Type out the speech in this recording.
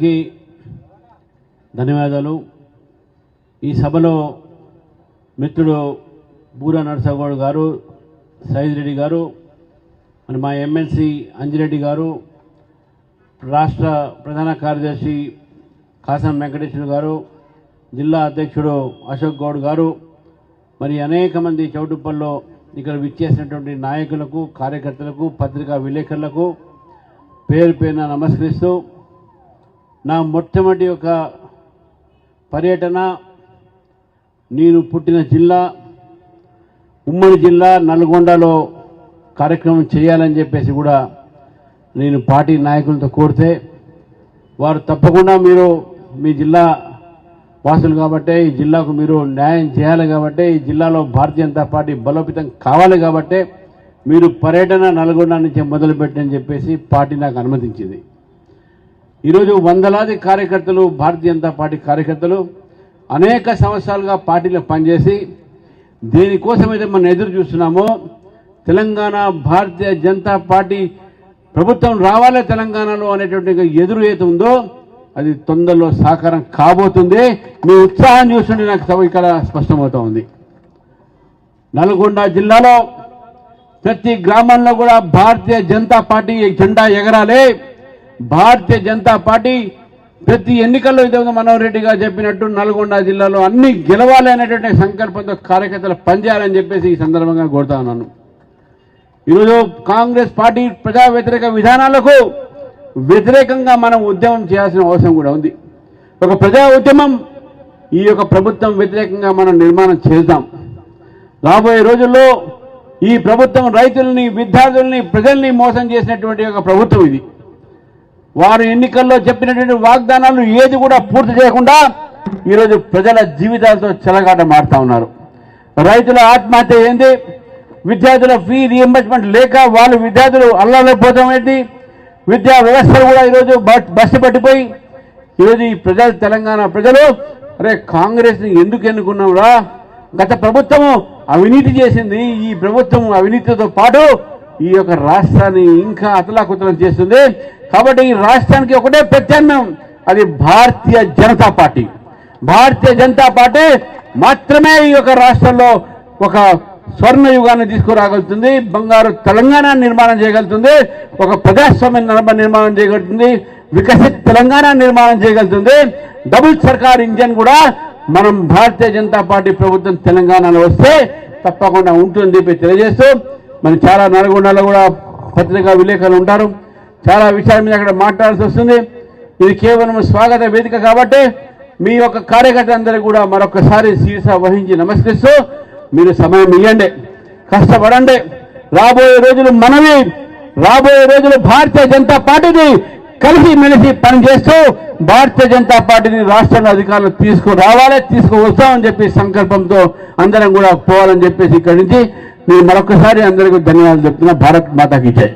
అందరికీ ధన్యవాదాలు. ఈ సభలో మిత్రుడు బూరా నరసగౌడ్ గారు సైజ్ రెడ్డి గారు మరి మా ఎమ్మెల్సీ అంజిరెడ్డి గారు రాష్ట్ర ప్రధాన కార్యదర్శి కాసం వెంకటేశ్వర గారు జిల్లా అధ్యక్షుడు అశోక్ గౌడ్ గారు మరి అనేక మంది చౌటుప్పల్లో ఇక్కడ విచ్చేసినటువంటి నాయకులకు కార్యకర్తలకు పత్రికా విలేకరులకు పేరు పేరున నమస్కరిస్తూ నా మొట్టమొదటి యొక్క పర్యటన నేను పుట్టిన జిల్లా ఉమ్మడి జిల్లా నల్గొండలో కార్యక్రమం చేయాలని చెప్పేసి కూడా నేను పార్టీ నాయకులతో కోరితే వారు తప్పకుండా మీరు మీ జిల్లా వాసులు కాబట్టి ఈ జిల్లాకు మీరు న్యాయం చేయాలి కాబట్టి ఈ జిల్లాలో భారతీయ జనతా పార్టీ బలోపేతం కావాలి కాబట్టి మీరు పర్యటన నల్గొండ నుంచి మొదలుపెట్టని చెప్పేసి పార్టీ నాకు అనుమతించింది. ఈరోజు వందలాది కార్యకర్తలు భారతీయ జనతా పార్టీ కార్యకర్తలు అనేక సంవత్సరాలుగా పార్టీలో పనిచేసి దేనికోసమైతే మనం ఎదురు చూస్తున్నామో తెలంగాణ భారతీయ జనతా పార్టీ ప్రభుత్వం రావాలే తెలంగాణలో అనేటువంటి ఎదురు ఏది ఉందో అది తొందరలో సాకారం కాబోతుంది. మీ ఉత్సాహం చూస్తుంటే నాకు ఇక్కడ స్పష్టమవుతా ఉంది. నల్గొండ జిల్లాలో ప్రతి గ్రామంలో కూడా భారతీయ జనతా పార్టీ జెండా ఎగరాలి. భారతీయ జనతా పార్టీ ప్రతి ఎన్నికల్లో ఇదే మనోహర్ రెడ్డి గారు చెప్పినట్టు నల్గొండ జిల్లాలో అన్ని గెలవాలి అనేటువంటి సంకల్పంతో కార్యకర్తలు పనిచేయాలని చెప్పేసి ఈ సందర్భంగా కోరుతా ఉన్నాను. ఈరోజు కాంగ్రెస్ పార్టీ ప్రజా వ్యతిరేక విధానాలకు వ్యతిరేకంగా మనం ఉద్యమం చేయాల్సిన అవసరం కూడా ఉంది. ఒక ప్రజా ఉద్యమం ఈ యొక్క ప్రభుత్వం వ్యతిరేకంగా మనం నిర్మాణం చేద్దాం. రాబోయే రోజుల్లో ఈ ప్రభుత్వం రైతుల్ని విద్యార్థుల్ని ప్రజల్ని మోసం చేసినటువంటి ఒక ప్రభుత్వం ఇది. వారు ఎన్నికల్లో చెప్పినటువంటి వాగ్దానాలు ఏది కూడా పూర్తి చేయకుండా ఈరోజు ప్రజల జీవితాలతో చెలగాట మారుతా ఉన్నారు. రైతుల ఆత్మహత్య ఏంది? విద్యార్థుల ఫీ రియంబర్స్మెంట్ లేక వాళ్ళు విద్యార్థులు అల్లలేకపోవడం ఏంటి? విద్యా వ్యవస్థలు కూడా ఈరోజు బస్సు పట్టిపోయి ఈరోజు ఈ ప్రజలు తెలంగాణ ప్రజలు అరే కాంగ్రెస్ని ఎందుకు ఎన్నుకున్నాం గత ప్రభుత్వము అవినీతి చేసింది. ఈ ప్రభుత్వం అవినీతితో పాటు ఈ యొక్క రాష్ట్రాన్ని ఇంకా అతలాకుతలం చేస్తుంది. కాబట్టి ఈ రాష్ట్రానికి ఒకటే ప్రత్యామ్నాయం. అది భారతీయ జనతా పార్టీ. భారతీయ జనతా పార్టీ మాత్రమే ఈ యొక్క రాష్ట్రంలో ఒక స్వర్ణ యుగాన్ని తీసుకురాగలుగుతుంది. బంగారు తెలంగాణ నిర్మాణం చేయగలుగుతుంది. ఒక ప్రజాస్వామ్య నిర్మాణం చేయగలుగుతుంది. వికసిత్ తెలంగాణ నిర్మాణం చేయగలుగుతుంది. డబుల్ సర్కార్ ఇంజన్ కూడా మనం భారతీయ జనతా పార్టీ ప్రభుత్వం తెలంగాణలో వస్తే తప్పకుండా ఉంటుందని చెప్పి తెలియజేస్తూ మరి చాలా నల్గొండలో కూడా పత్రికా విలేకరులు ఉంటారు. చాలా విషయాల మీద అక్కడ మాట్లాడాల్సి వస్తుంది. ఇది కేవలం స్వాగత వేదిక కాబట్టి మీ యొక్క కార్యకర్తలందరూ కూడా మరొకసారి శీర్ష వహించి నమస్కరిస్తూ మీరు సమయం ఇవ్వండి కష్టపడండి. రాబోయే రోజులు మనవి రాబోయే రోజులు భారతీయ జనతా పార్టీని కలిసి మెలిసి పనిచేస్తూ భారతీయ జనతా పార్టీని రాష్ట్రంలో అధికారులు తీసుకురావాలి తీసుకువస్తామని చెప్పి సంకల్పంతో అందరం కూడా పోవాలని చెప్పేసి ఇక్కడి నుంచి నేను మరొకసారి అందరికీ ధన్యవాదాలు చెప్తున్నా. భారత్ మాతాకి జై.